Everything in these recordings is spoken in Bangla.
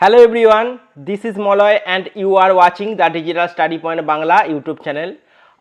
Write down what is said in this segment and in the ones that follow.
Hello everyone, this is Moloy and you are watching the Digital Study Point Bangla YouTube channel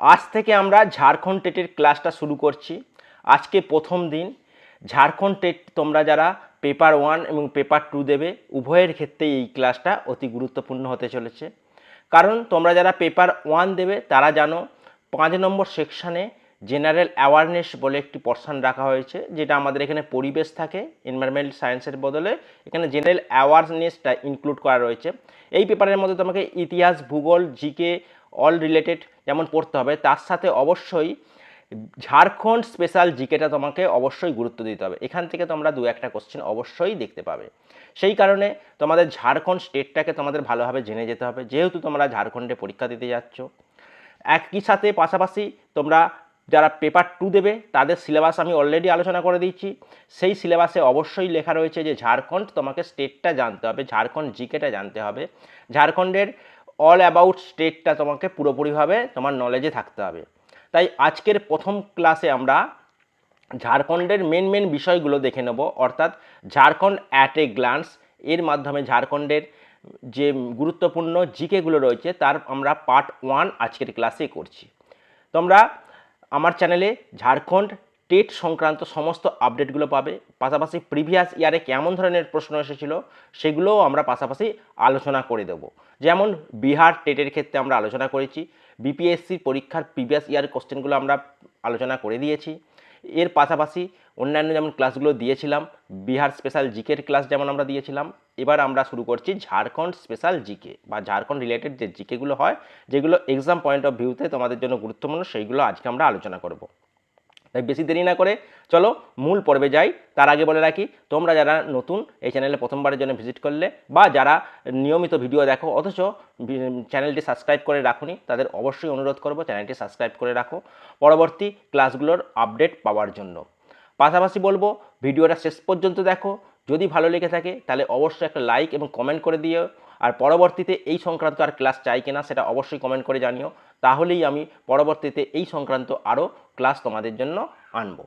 আজ থেকে আমরা ঝাড়খণ্ড টেটের ক্লাসটা শুরু করছি। আজকে প্রথম দিন। ঝাড়খণ্ড টেট তোমরা যারা পেপার ওয়ান এবং পেপার টু দেবে উভয়ের ক্ষেত্রেই এই ক্লাসটা অতি গুরুত্বপূর্ণ হতে চলেছে। কারণ তোমরা যারা পেপার ওয়ান দেবে তারা জানো পাঁচ নম্বর সেকশানে জেনারেল অ্যাওয়ারনেস বলে একটি পর্সান রাখা হয়েছে, যেটা আমাদের এখানে পরিবেশ থাকে এনভায়রনমেন্ট সায়েন্সের বদলে। এখানে জেনারেল অ্যাওয়ারনেসটা ইনক্লুড করা রয়েছে। এই পেপারের মধ্যে তোমাকে ইতিহাস, ভূগোল জিকে অল রিলেটেড যেমন পড়তে হবে, তার সাথে অবশ্যই ঝাড়খণ্ড স্পেশাল জিকেটা তোমাকে অবশ্যই গুরুত্ব দিতে হবে। এখান থেকে তোমরা দু একটা কোশ্চেন অবশ্যই দেখতে পাবে। সেই কারণে তোমাদের ঝাড়খণ্ড স্টেটটাকে তোমাদের ভালোভাবে জেনে যেতে হবে। যেহেতু তোমরা ঝাড়খণ্ডে পরীক্ষা দিতে যাচ্ছ, একই সাথে পাশাপাশি তোমরা যারা পেপার টু দেবে, তাদের সিলেবাস আমি অলরেডি আলোচনা করে দিচ্ছি সেই সিলেবাসে অবশ্যই লেখা রয়েছে যে ঝাড়খণ্ড তোমাকে স্টেটটা জানতে হবে, ঝাড়খণ্ড জিকেটা জানতে হবে। ঝাড়খণ্ডের অল অ্যাবাউট স্টেটটা তোমাকে পুরোপুরিভাবে তোমার নলেজে থাকতে হবে। তাই আজকের প্রথম ক্লাসে আমরা ঝাড়খণ্ডের মেন মেন বিষয়গুলো দেখে নেব। অর্থাৎ ঝাড়খণ্ড অ্যাট এ গ্লান্স এর মাধ্যমে ঝাড়খণ্ডের যে গুরুত্বপূর্ণ জিকেগুলো রয়েছে, তার আমরা পার্ট ওয়ান আজকের ক্লাসে করছি। তোমরা আমার চ্যানেলে ঝাড়খণ্ড টেট সংক্রান্ত সমস্ত আপডেটগুলো পাবে। পাশাপাশি প্রিভিয়াস ইয়ারে কেমন ধরনের প্রশ্ন এসেছিল সেগুলোও আমরা পাশাপাশি আলোচনা করে দেব। যেমন বিহার টেটের ক্ষেত্রে আমরা আলোচনা করেছি বিপিএসসি পরীক্ষার প্রিভিয়াস ইয়ার কোশ্চেনগুলো আমরা আলোচনা করে দিয়েছি এর পাশাপাশি অন্যান্য যেমন ক্লাসগুলো দিয়েছিলাম, বিহার স্পেশাল জিকের ক্লাস যেমন আমরা দিয়েছিলাম, এবার আমরা শুরু করছি ঝাড়খণ্ড স্পেশাল জিকে বা ঝাড়খণ্ড রিলেটেড যে জিকেগুলো হয়, যেগুলো এক্সাম পয়েন্ট অফ ভিউতে তোমাদের জন্য গুরুত্বপূর্ণ, সেইগুলো আজকে আমরা আলোচনা করব। তাই বেশি দেরি না করে চলো মূল পর্বে যাই। তার আগে বলে রাখি, তোমরা যারা নতুন এই চ্যানেলে প্রথমবারের জন্য ভিজিট করলে বা যারা নিয়মিত ভিডিও দেখো, অথচ চ্যানেলটি সাবস্ক্রাইব করে রাখুনি, তাদের অবশ্যই অনুরোধ করব চ্যানেলটি সাবস্ক্রাইব করে রাখো। পরবর্তী ক্লাসগুলোর আপডেট পাওয়ার জন্য। পাশাপাশি বলব ভিডিওটা শেষ পর্যন্ত দেখো। যদি ভালো লেগে থাকে, তাহলে অবশ্যই একটা লাইক এবং কমেন্ট করে দিও। আর পরবর্তীতে এই সংক্রান্ত আর ক্লাস চাই কিনা, সেটা অবশ্যই কমেন্ট করে জানিও। তাহলেই আমি পরবর্তীতে এই সংক্রান্ত আরও ক্লাস তোমাদের জন্য আনব।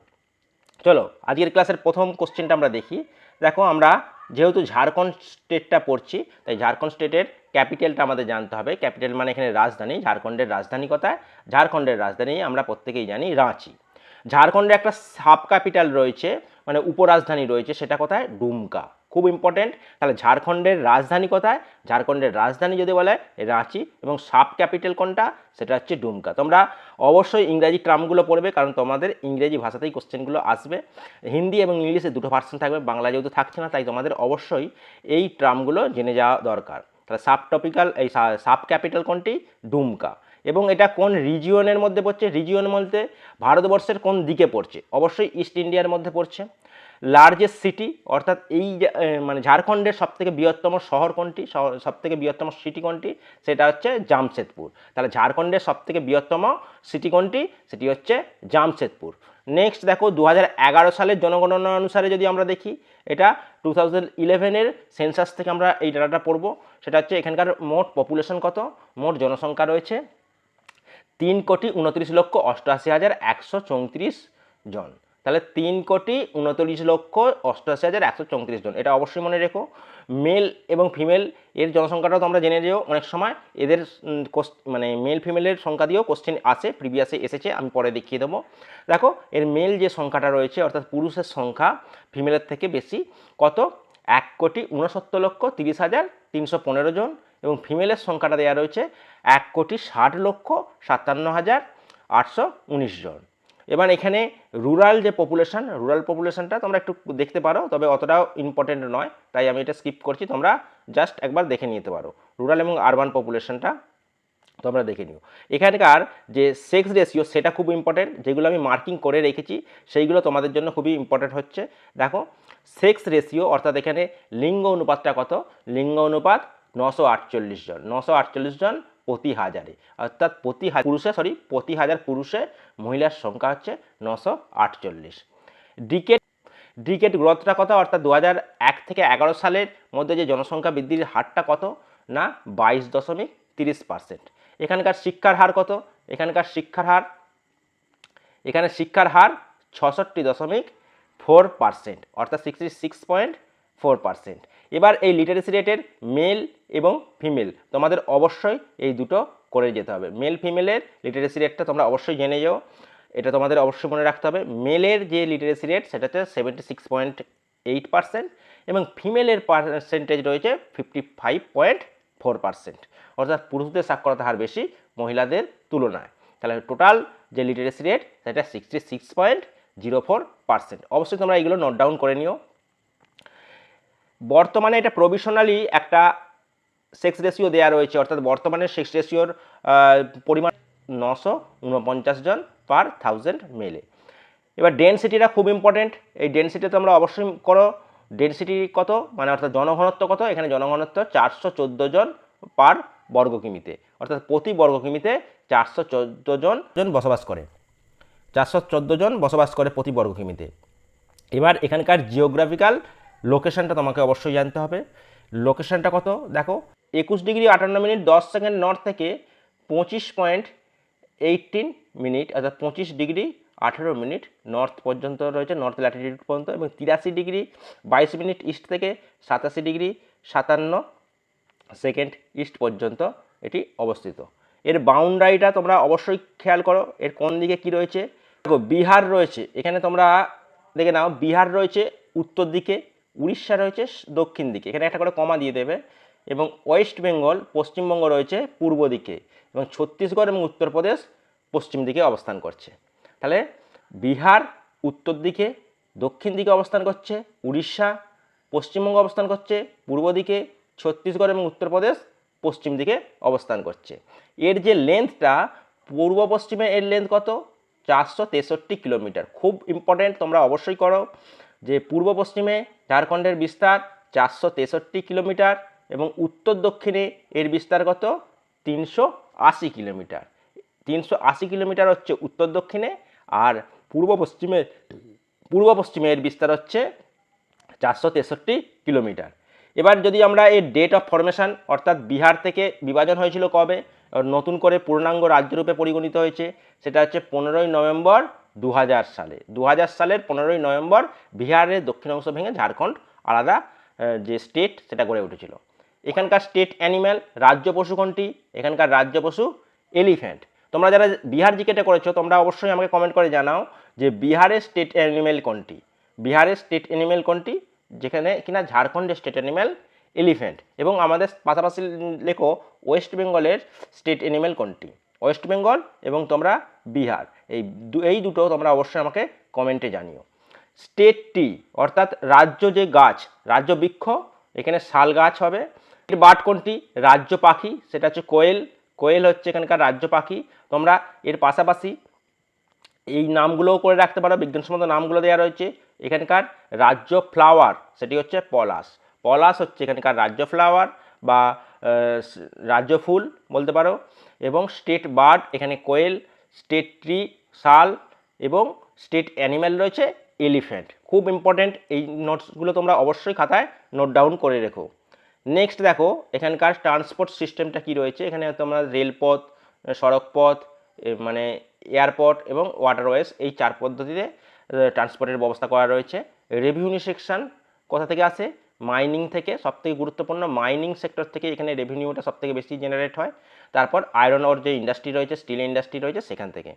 চলো, আজকের ক্লাসের প্রথম কোশ্চেনটা আমরা দেখি। দেখো, আমরা যেহেতু ঝাড়খণ্ড স্টেটটা পড়ছি, তাই ঝাড়খণ্ড স্টেটের ক্যাপিটালটা আমাদের জানতে হবে। ক্যাপিটাল মানে এখানে রাজধানী, ঝাড়খণ্ডের রাজধানী কোথায়? ঝাড়খণ্ডের রাজধানী আমরা প্রত্যেকেই জানি রাঁচি। ঝাড়খণ্ডে একটা সাব ক্যাপিটাল রয়েছে মানে উপরাজধানী রয়েছে, সেটা কোথায়? ডুমকা। খুব ইম্পর্টেন্ট তাহলে ঝাড়খণ্ডের রাজধানী কোথায়? ঝাড়খণ্ডের রাজধানী যদি বলে রাঁচি। এবং সাব ক্যাপিটাল কোনটা? সেটা হচ্ছে ডুমকা। তোমরা অবশ্যই ইংরাজি ট্রামগুলো পড়বে, কারণ তোমাদের ইংরেজি ভাষাতেই কোশ্চেনগুলো আসবে। হিন্দি এবং ইংলিশে দুটো ভার্সন থাকবে, বাংলা যেহেতু থাকছে না, তাই তোমাদের অবশ্যই এই ট্রামগুলো জেনে যাওয়া দরকার। তাহলে সাব টপিক্যাল এই সাব ক্যাপিটাল কোনটি? ডুমকা। এবং এটা কোন রিজিয়নের মধ্যে পড়ছে? রিজিয়ন বলতে ভারতবর্ষের কোন দিকে পড়ছে? অবশ্যই ইস্ট ইন্ডিয়ার মধ্যে পড়ছে। লার্জেস্ট সিটি অর্থাৎ এই মানে ঝাড়খণ্ডের সবথেকে বৃহত্তম শহর কোনটি সবথেকে বৃহত্তম সিটি কোনটি, সেটা হচ্ছে জামশেদপুর। তাহলে ঝাড়খণ্ডের সবথেকে বৃহত্তম সিটি কোনটি, সেটি হচ্ছে জামশেদপুর। নেক্সট দেখো দু হাজার এগারো সালের জনগণনা অনুসারে যদি আমরা দেখি, এটা টু থাউজেন্ড ইলেভেনের সেন্সাস থেকে আমরা এই ডাটাটা পড়ব। সেটা হচ্ছে এখানকার মোট পপুলেশন কত? মোট জনসংখ্যা রয়েছে তিন কোটি উনত্রিশ লক্ষ অষ্টআশি হাজার একশো চৌত্রিশ জন। তাহলে তিন কোটি উনত্রিশ লক্ষ অষ্টআশি হাজার একশো চৌত্রিশ জন। এটা অবশ্যই মনে রেখো। মেল এবং ফিমেল এর জনসংখ্যাটাও তোমরা জেনে যেও অনেক সময়। এদের মানে মেল ফিমেলের সংখ্যা দিয়েও কোশ্চেন আসে প্রিভিয়াসে এসেছে, আমি পরে দেখিয়ে দেবো। দেখো, এর মেল যে সংখ্যাটা রয়েছে, অর্থাৎ পুরুষের সংখ্যা ফিমেলের থেকে বেশি, কত? এক কোটি উনসত্তর লক্ষ তিরিশ হাজার তিনশো পনেরো জন এবং ফিমেলের সংখ্যাটা দেওয়া রয়েছে এক কোটি ষাট লক্ষ সাতান্ন হাজার আটশো উনিশ জন। এবার এখানে রুরাল যে পপুলেশন রুরাল পপুলেশনটা তোমরা একটু দেখতে পারো, তবে অতটাও ইম্পর্টেন্ট নয়। তাই আমি এটা স্কিপ করছি, তোমরা জাস্ট একবার দেখে নিতে পারো। রুরাল এবং আরবান পপুলেশনটা তোমরা দেখে নিও। এখানকার যে সেক্স রেশিও সেটা খুব ইম্পর্টেন্ট যেগুলো আমি মার্কিং করে রেখেছি, সেইগুলো তোমাদের জন্য খুবই ইম্পর্টেন্ট হচ্ছে। দেখো সেক্স রেশিও অর্থাৎ এখানে লিঙ্গ অনুপাতটা কত? লিঙ্গ অনুপাত নশো আটচল্লিশ জন। নশো আটচল্লিশ জন প্রতি হাজারে। অর্থাৎ প্রতি পুরুষে সরি প্রতি হাজার পুরুষে মহিলার সংখ্যা হচ্ছে নশো আটচল্লিশ। ডিকেট ডিকেট গ্রোথটা কত? অর্থাৎ দু এক থেকে এগারো সালের মধ্যে যে জনসংখ্যা বৃদ্ধির হারটা কত? না, বাইশ দশমিক তিরিশ পার্সেন্ট। এখানকার শিক্ষার হার কত? এখানকার শিক্ষার হার, এখানে শিক্ষার হার ছষট্টি দশমিক ফোর পার্সেন্ট, অর্থাৎ sixty six point four percent. এবার এই লিটারেসি রেটের মেল এবং ফিমেল তোমাদের অবশ্যই এই দুটো করে যেতে হবে। মেল ফিমেলের লিটারেসি রেটটা তোমরা অবশ্যই জেনে যাও। এটা তোমাদের অবশ্যই মনে রাখতে হবে। মেলের যে লিটারেসি রেট সেটা হচ্ছে seventy six point eight percent এবং ফিমেলের পার্সেন্টেজ রয়েছে fifty five point four percent অর্থাৎ পুরুষদের সাক্ষরতা হার বেশি মহিলাদের তুলনায়। তাহলে টোটাল যে লিটারেসি রেট সেটা sixty six point zero four percent অবশ্যই তোমরা এগুলো নোট ডাউন করে নিও। বর্তমানে এটা প্রভিশনালি একটা সেক্স রেশিও দেওয়া রয়েছে, অর্থাৎ বর্তমানে সেক্স রেশিওর পরিমাণ নশো উনপঞ্চাশ জন পার থাউজেন্ড মেলে এবার ডেনসিটিটা খুব ইম্পর্টেন্ট এই ডেনসিটি তোমরা অবশ্যই করো। ডেনসিটি কত? মানে অর্থাৎ জনঘনত্ব কত? এখানে জনঘনত্ব চারশো চোদ্দ জন পার বর্গ কিমিতে অর্থাৎ প্রতি বর্গ কিমিতে চারশো চোদ্দ জন জন বসবাস করে। চারশো চোদ্দ জন বসবাস করে প্রতি বর্গ কিমিতে এবার এখানকার জিওগ্রাফিক্যাল লোকেশনটা তোমাকে অবশ্যই জানতে হবে। লোকেশনটা কত? দেখো, একুশ ডিগ্রি আটান্ন মিনিট দশ সেকেন্ড নর্থ থেকে পঁচিশ পয়েন্ট এইটিন মিনিট, অর্থাৎ পঁচিশ ডিগ্রি আঠেরো মিনিট নর্থ পর্যন্ত রয়েছে, নর্থ ল্যাটিটিউড পর্যন্ত, এবং তিরাশি ডিগ্রি বাইশ মিনিট ইস্ট থেকে সাতাশি ডিগ্রি সাতান্ন সেকেন্ড ইস্ট পর্যন্ত এটি অবস্থিত। এর বাউন্ডারিটা তোমরা অবশ্যই খেয়াল করো, এর কোন দিকে কি রয়েছে? দেখো, বিহার রয়েছে, এখানে তোমরা দেখে নাও, বিহার রয়েছে উত্তর দিকে উড়িষ্যা রয়েছে দক্ষিণ দিকে, এখানে একটা করে কমা দিয়ে দেবে, এবং ওয়েস্ট বেঙ্গল পশ্চিমবঙ্গ রয়েছে পূর্ব দিকে, এবং ছত্তিশগড় এবং উত্তরপ্রদেশ পশ্চিম দিকে অবস্থান করছে। তাহলে বিহার উত্তর দিকে, দক্ষিণ দিকে অবস্থান করছে উড়িষ্যা পশ্চিমবঙ্গ অবস্থান করছে পূর্ব দিকে, ছত্তিশগড় এবং উত্তরপ্রদেশ পশ্চিম দিকে অবস্থান করছে। এর যে লেন্থটা পূর্ব পশ্চিমে এর লেন্থ কত? চারশো তেষট্টি কিলোমিটার। খুব ইম্পর্টেন্ট তোমরা অবশ্যই করো। যে পূর্ব পশ্চিমে ঝাড়খণ্ডের বিস্তার চারশো তেষট্টি কিলোমিটার এবং উত্তর দক্ষিণে এর বিস্তার কত? তিনশো আশি কিলোমিটার। তিনশো আশি কিলোমিটার হচ্ছে উত্তর দক্ষিণে আর পূর্ব পশ্চিমে পূর্ব পশ্চিমে এর বিস্তার হচ্ছে চারশো তেষট্টি কিলোমিটার। এবার যদি আমরা এর ডেট অফ ফরমেশন অর্থাৎ বিহার থেকে বিভাজন হয়েছিল কবে? নতুন করে পূর্ণাঙ্গ রাজ্যরূপে পরিগণিত হয়েছে, সেটা হচ্ছে পনেরোই নভেম্বর দু হাজার সালে। দু হাজার সালের পনেরোই নভেম্বর বিহারের দক্ষিণ অংশ ভেঙে ঝাড়খণ্ড আলাদা যে স্টেট সেটা গড়ে উঠেছিল। এখানকার স্টেট অ্যানিম্যাল রাজ্য পশু কোনটি? এখানকার রাজ্য পশু এলিফ্যান্ট তোমরা যারা বিহার জিকেটে করেছ, তোমরা অবশ্যই আমাকে কমেন্ট করে জানাও যে বিহারের স্টেট অ্যানিম্যাল কোনটি? বিহারের স্টেট অ্যানিম্যাল কোনটি? যেখানে কিনা ঝাড়খণ্ডের স্টেট অ্যানিম্যাল এলিফ্যান্ট এবং আমাদের পাশাপাশি লেখো ওয়েস্ট বেঙ্গলের স্টেট অ্যানিম্যাল কোনটি? ওয়েস্ট বেঙ্গল এবং তোমরা বিহার। এই এই দুটো তোমরা অবশ্যই আমাকে কমেন্টে জানিও। স্টেট টি অর্থাৎ রাজ্য যে গাছ, রাজ্য বৃক্ষ, এখানে শাল গাছ হবে। এর বাট কোনটি? রাজ্য পাখি, সেটা হচ্ছে কোয়েল। কোয়েল হচ্ছে এখানকার রাজ্য পাখি। তোমরা এর পাশাপাশি এই নামগুলোও করে রাখতে পারো, বিজ্ঞানসম্মত নামগুলো দেওয়া রয়েছে। এখানকার রাজ্য ফ্লাওয়ার, সেটি হচ্ছে পলাশ। পলাশ হচ্ছে এখানকার রাজ্য ফ্লাওয়ার বা রাজ্য ফুল বলতে পারো। এবং স্টেট বার্ড এখানে কোয়েল। স্টেট ট্রি শাল এবং স্টেট অ্যানিম্যাল রয়েছে এলিফ্যান্ট। খুব ইম্পর্ট্যান্ট এই নোটসগুলো তোমরা অবশ্যই খাতায় নোট ডাউন করে রেখো। নেক্সট দেখো, এখানকার ট্রান্সপোর্ট সিস্টেমটা কি রয়েছে? এখানে তোমরা রেলপথ সড়কপথ মানে এয়ারপোর্ট এবং ওয়াটারওয়েজ এই চার পদ্ধতিতে ট্রান্সপোর্টের ব্যবস্থা করা রয়েছে। রেভিনিউ সেকশন কোথা থেকে আসে? মাইনিং থেকে। সবথেকে গুরুত্বপূর্ণ মাইনিং সেক্টর থেকে এখানে রেভিনিউটা সবথেকে বেশি জেনারেট হয়। তারপর আয়রন ওর যে ইন্ডাস্ট্রি রয়েছে স্টিল ইন্ডাস্ট্রি রয়েছে, সেখান থেকে।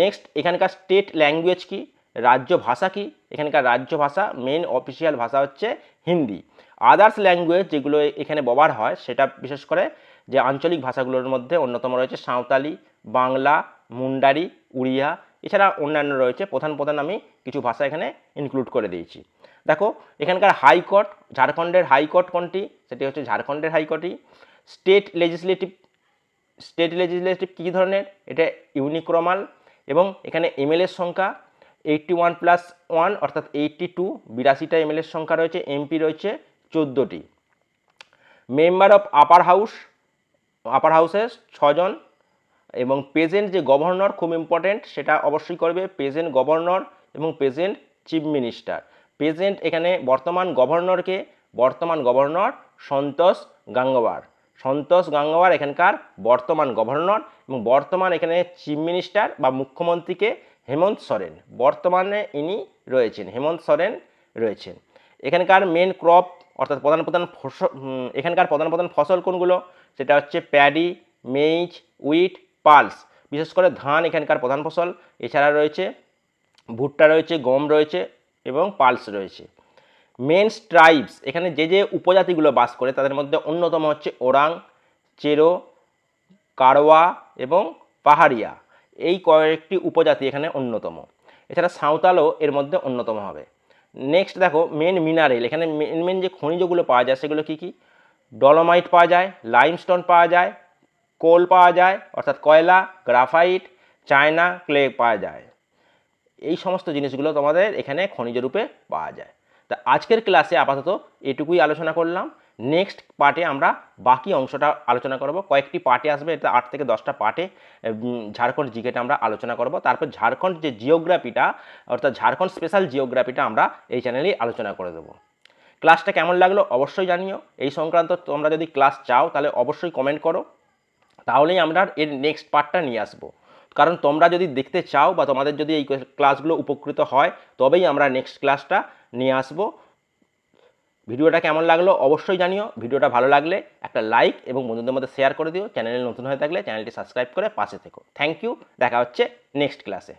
নেক্সট এখানকার স্টেট ল্যাঙ্গুয়েজ কি? রাজ্য ভাষা কি? এখানকার রাজ্য ভাষা মেন অফিসিয়াল ভাষা হচ্ছে হিন্দি। আদার্স ল্যাঙ্গুয়েজ যেগুলো এখানে ব্যবহার হয়, সেটা বিশেষ করে যে আঞ্চলিক ভাষাগুলোর মধ্যে অন্যতম রয়েছে সাঁওতালি, বাংলা, মুন্ডারি, উড়িয়া, এছাড়া অন্যান্য রয়েছে। প্রধান প্রধান আমি কিছু ভাষা এখানে ইনক্লুড করে দিয়েছি। দেখো, এখানকার হাইকোর্ট ঝাড়খণ্ডের হাইকোর্ট কোনটি? সেটি হচ্ছে ঝাড়খণ্ডের হাইকোর্টই স্টেট লেজিসলেটিভ স্টেট লেজিসলেটিভ কী ধরনের? এটা ইউনিক্রমাল এবং এখানে এমএলএর সংখ্যা এইটটি ওয়ান প্লাস ওয়ান অর্থাৎ এইটটি টু বিরাশিটা এমএলএর সংখ্যা রয়েছে এমপি রয়েছে চোদ্দোটি। Member of upper house upper হাউসের ছজন এবং প্রেজেন্ট যে গভর্নর খুব ইম্পর্টেন্ট সেটা অবশ্যই করবে প্রেজেন্ট গভর্নর এবং প্রেজেন্ট চিফ মিনিস্টার প্রেজেন্ট এখানে বর্তমান গভর্নরকে বর্তমান গভর্নর সন্তোষ গাঙ্গোয়ার। সন্তোষ গাঙ্গোয়ার এখানকার বর্তমান গভর্নর এবং বর্তমান এখানে চিফ মিনিস্টার বা মুখ্যমন্ত্রীকে হেমন্ত সোরেন। বর্তমানে ইনি রয়েছেন, হেমন্ত সোরেন রয়েছেন। এখানকার মেন ক্রপ অর্থাৎ প্রধান প্রধান ফসল এখানকার প্রধান প্রধান ফসল কোনগুলো? সেটা হচ্ছে প্যাডি, মেইজ, উইট, পালস। বিশেষ করে ধান এখানকার প্রধান ফসল। এছাড়া রয়েছে ভুট্টা রয়েছে, গম রয়েছে এবং পালস রয়েছে। মেন ট্রাইবস, এখানে যে যে উপজাতিগুলো বাস করে, তাদের মধ্যে অন্যতম হচ্ছে ওরাং, চেরো, কারওয়া এবং পাহাড়িয়া। এই কয়েকটি উপজাতি এখানে অন্যতম। এছাড়া সাঁওতালও এর মধ্যে অন্যতম হবে। নেক্সট দেখো মেন মিনারেল এখানে মেন মেন যে খনিজগুলো পাওয়া যায়, সেগুলো কি কি? ডলোমাইট পাওয়া যায় লাইমস্টোন পাওয়া যায় কোল পাওয়া যায়, অর্থাৎ কয়লা গ্রাফাইট চায়না ক্লে পাওয়া যায়। এই সমস্ত জিনিসগুলো তোমাদের এখানে খনিজ রূপে পাওয়া যায়। তা আজকের ক্লাসে আপাতত এটুকুই আলোচনা করলাম। নেক্সট পার্টে আমরা বাকি অংশটা আলোচনা করব। কয়েকটি পার্টে আসবে, এটা আট থেকে দশটা পার্টে ঝাড়খণ্ড জিকেটা আমরা আলোচনা করব। তারপর ঝাড়খণ্ড যে জিওগ্রাফিটা অর্থাৎ ঝাড়খণ্ড স্পেশাল জিওগ্রাফিটা আমরা এই চ্যানেলেই আলোচনা করে দেবো। ক্লাসটা কেমন লাগল অবশ্যই জানিও। এই সংক্রান্ত তোমরা যদি ক্লাস চাও, তাহলে অবশ্যই কমেন্ট করো। তাহলেই আমরা এর নেক্সট পার্টটা নিয়ে আসব। কারণ তোমরা যদি দেখতে চাও বা তোমাদের যদি এই ক্লাসগুলো উপকৃত হয়, তবেই আমরা নেক্সট ক্লাসটা নিয়ে আসব। ভিডিওটা কেমন লাগল অবশ্যই জানিও। ভিডিওটা ভালো লাগলে একটা লাইক এবং বন্ধুদের মধ্যে শেয়ার করে দিও। চ্যানেলে নতুন হয়ে থাকলে চ্যানেলটি সাবস্ক্রাইব করে পাশে থেকো। থ্যাংক ইউ দেখা হচ্ছে নেক্সট ক্লাসে